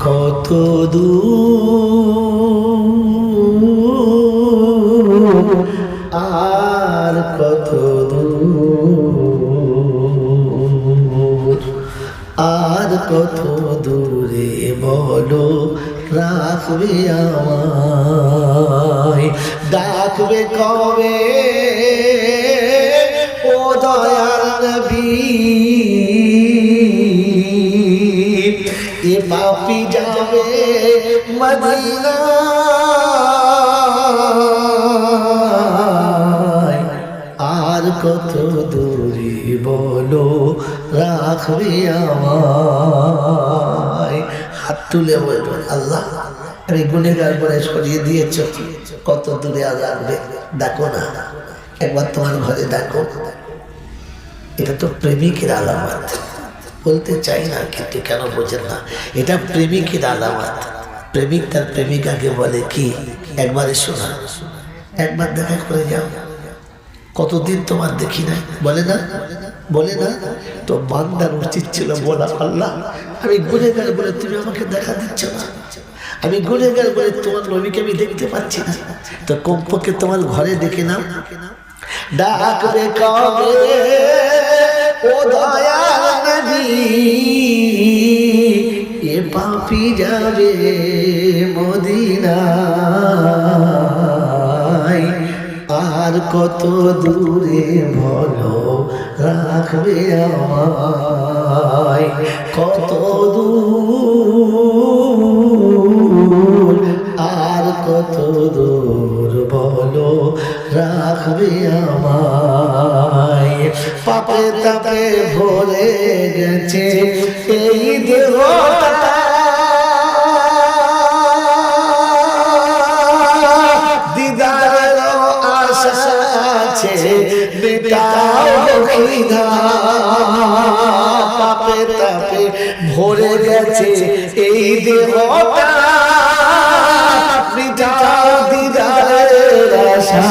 কত দূর আর কত দূর আর কত দূরে বলো, রাখবে আমায়, ডাকবে কবে, ও দয়ার পাপি যাবে মদিনা। আর কত দূরে বলো, রাখবে আমায়। হাত তুলে বলবেন আল্লাহ আমি গুনেগার করে সরিয়ে দিয়েছ। কত দূরে আর রাখবে? ডাকো না। একবার তোমার ঘরে ডাকো। এটা তো প্রেমিকের আলামত। বলতে চাই না, কিন্তু কেন বোঝেন না? এটা প্রেমিকের আলামত প্রেমিক তার প্রেমিকাকে বলে কি? একবার এসো না। একবার দেখা করে যাও। কতদিন তোমার দেখি নাই? বলে না? বলে না? তো বান্দার উচিত ছিল বলা, আল্লাহ, আমি গুনেগার বলে তুমি আমাকে দেখা দিচ্ছ না। আমি গুনেগার বলে তোমার নবীকে আমি দেখতে পাচ্ছি না। তো কমপক্ষে তোমার ঘরে দেখে নাও। ডাকবে কবে? ও দয়াল। এ পাপি যাবে মদিনায়। আর কত দূরে বলো রাখবে আমায়। কত পাপে তাপে ভরে গেছে এই দেহটা। মিটাও দিদারের আশা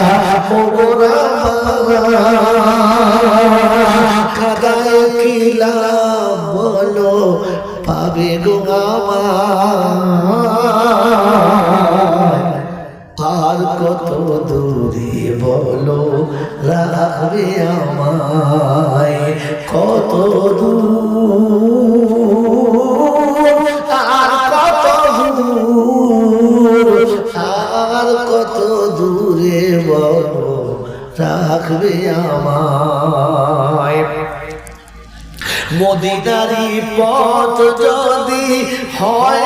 মোরা কাদায় কিলা বলো পাবে গো আর কত দূরে বলো রাখবে আমায়, কত দূর, আর কত দূর, আর কত দূরে বলো, রাখবে আমায়। মদিনারি পথ যদি হয়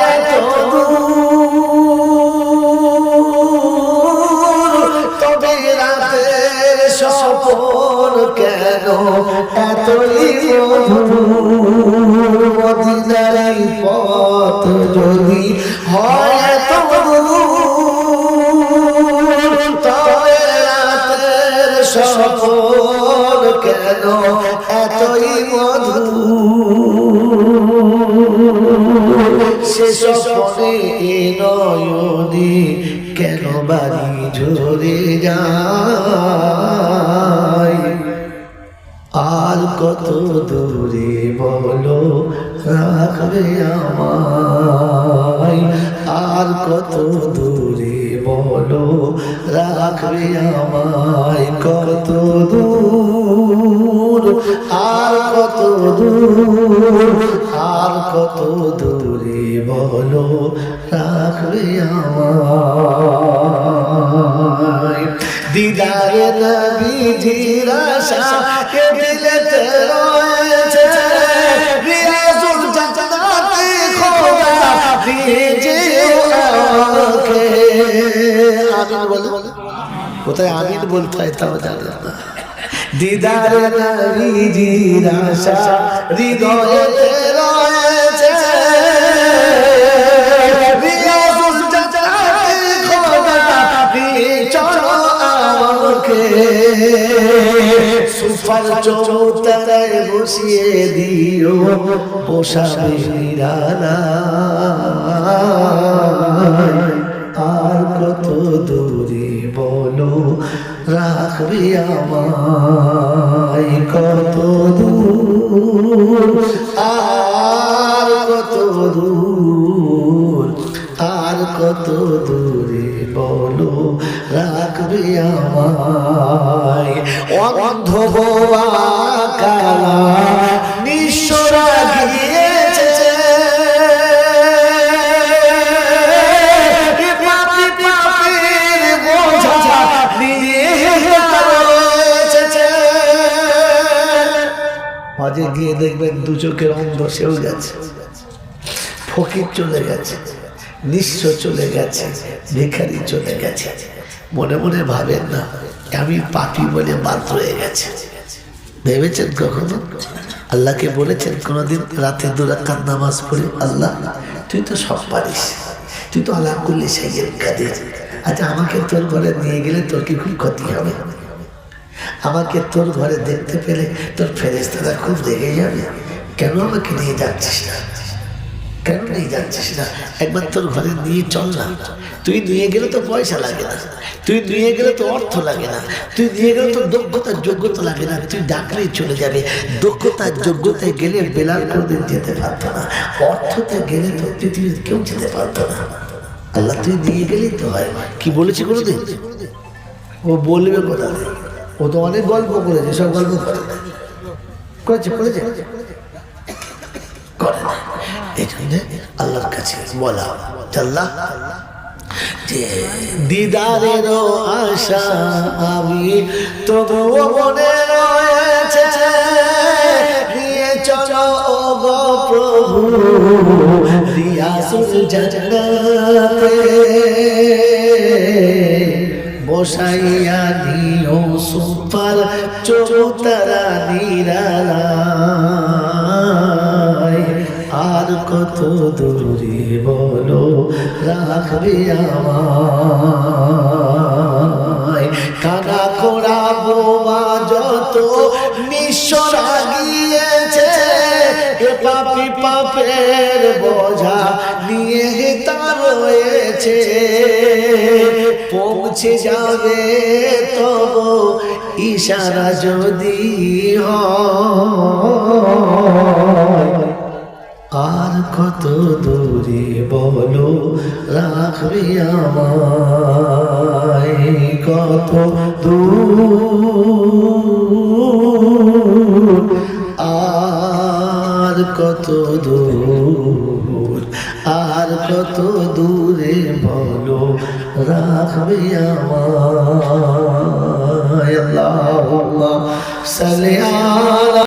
মদিনারি পথ যদি হয় তো দূর তবে কেন এতই মধু সে এ নয়নে কেন বাড়ি ঝরে যায়? কত দূরে বলো, রাখবে আমায়। আর কত দূরে বলো, রাখবে আমায়। কত দূর, আর কত দূর, আর কত দূরে বলো, রাখবে আমায়। দিদারে নবীজির আশা কে কোথায় আমিন বলতে হয় তাও জানেন না। দিদারে নবীজির আশা হৃদয়েতে রয়েছে। রিয়াজুল জান্নাতে খোদা দিয়েছে আমাকে। সুফার চৌতারায় বসিয়ে দিও বসাবে আর কত দূরে রাখবে আমায় কত দূর? আর কত দূর কত দূরে বলো? রাখবি আমায়। অন্ধ বোয়া কালা চোখের অন্ধ সেও গেছে। ফকির চলে গেছে, নিঃস্ব চলে গেছে, ভিখারি চলে গেছে। মনে মনে ভাবেন না, আমি পাপি বলে বাদ রয়ে গেছে। ভেবেছেন কখনো? আল্লাহকে বলেছেন, কোনোদিন রাতে দুরাকাত নামাজ পড়ি, আল্লাহ, তুই তো সব পারিস। তুই তো আল্লাহ করলি সেই কাদের। আচ্ছা আমাকে তোর ঘরে নিয়ে গেলে তোর কি খুব ক্ষতি হবে? আমাকে তোর ঘরে দেখতে পেলে তোর ফেরেস্তারা খুব রেগে যাবে। কেন আমাকে নিয়ে যাচ্ছিস না? কেন নিয়ে যাচ্ছিস না? একবার তোর ঘরে নিয়ে চল না। তুই নিয়ে গেলে তো পয়সা লাগে না। তুই নিয়ে গেলে তো অর্থ লাগে না। তুই নিয়ে গেলে তো দক্ষতার যোগ্যতা লাগে না। তুই ডাকলেই চলে যাবে। দক্ষতার যোগ্যতায় গেলে বেলার কোনোদিন যেতে পারতো না। অর্থতে গেলে তো পৃথিবীর কেউ যেতে পারতো না। আল্লাহ, তুই নিয়ে গেলেই তো হয়। কি বলেছি কোনোদিন? ও বলবে কোথা থেকে? ও তো অনেক গল্প করেছে, সব গল্প করে। করেছে করেছে। করে না এই আল্লাহর কাছে বলা আল্লাহ যে আশা আমি তবুও মনে রয়েছে, নিয়ে চলো গো প্রভু রিয়াসুল জান্নাতে। বসাইয়া নিও সুপার চৌতারা নিরালায় আর কত দূরে বলো, রাখবে আমায়। কোড়া বোমা যত নিঃস্বরা গিয়েছে পাপি পাপের বোঝা নিয়ে তা রয়েছে। পৌঁছে যাবে তব ইশারা যদি হয় কত দূরে বলো, রাখবে আমায় কত দূর? আর কত দূর? আর কত দূরে বলো, রাখবে আমায়? আল্লাহ সালে